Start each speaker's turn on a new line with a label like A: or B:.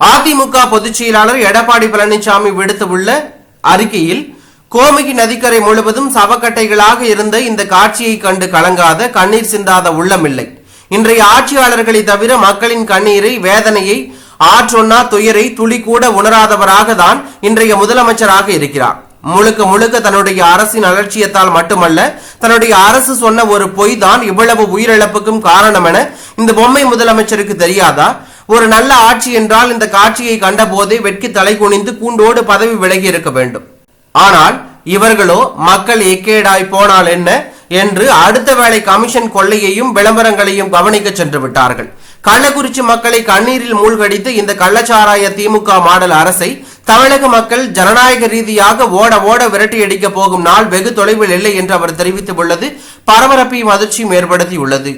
A: அதிமுக பொதுச் செயலாளர் எடப்பாடி பழனிசாமி விடுத்துள்ள அறிக்கையில் கோமகி நதிக்கரை முழுவதும் சவக்கட்டைகளாக இருந்த இந்த காட்சியை கண்டு கலங்காத கண்ணீர் சிந்தாத உள்ளமில்லை. இன்றைய ஆட்சியாளர்களை தவிர மக்களின் கண்ணீரை வேதனையை ஆற்றொன்னா துயரை துளி கூட உணராதவராக தான் இன்றைய முதலமைச்சராக இருக்கிறார். முழுக்க முழுக்க தன்னுடைய அரசின் அலட்சியத்தால் மட்டுமல்ல தன்னுடைய அரசு சொன்ன ஒரு பொய் தான் இவ்வளவு உயிரிழப்புக்கும் காரணம் என இந்த பொம்மை முதலமைச்சருக்கு தெரியாதா? ஒரு நல்ல ஆட்சி என்றால் இந்த காட்சியை கண்டபோதே வெட்கி தலை குனிந்து கூண்டோடு பதவி விலகி இருக்க வேண்டும். ஆனால் இவர்களோ மக்கள் எக்கேடாய் போனால் என்ன என்று அடுத்த வேளை கமிஷன் கொள்ளையையும் விளம்பரங்களையும் கவனிக்க சென்று விட்டார்கள். கள்ளக்குறிச்சி மக்களை கண்ணீரில் மூழ்கடித்து இந்த கள்ளச்சாராய திமுக மாடல் அரசை தமிழக மக்கள் ஜனநாயக ரீதியாக ஓட ஓட விரட்டியடிக்க போகும் நாள் வெகு தொலைவில் இல்லை என்று அவர் தெரிவித்துள்ளது. பரபரப்பையும் அதிர்ச்சியும் ஏற்படுத்தியுள்ளது.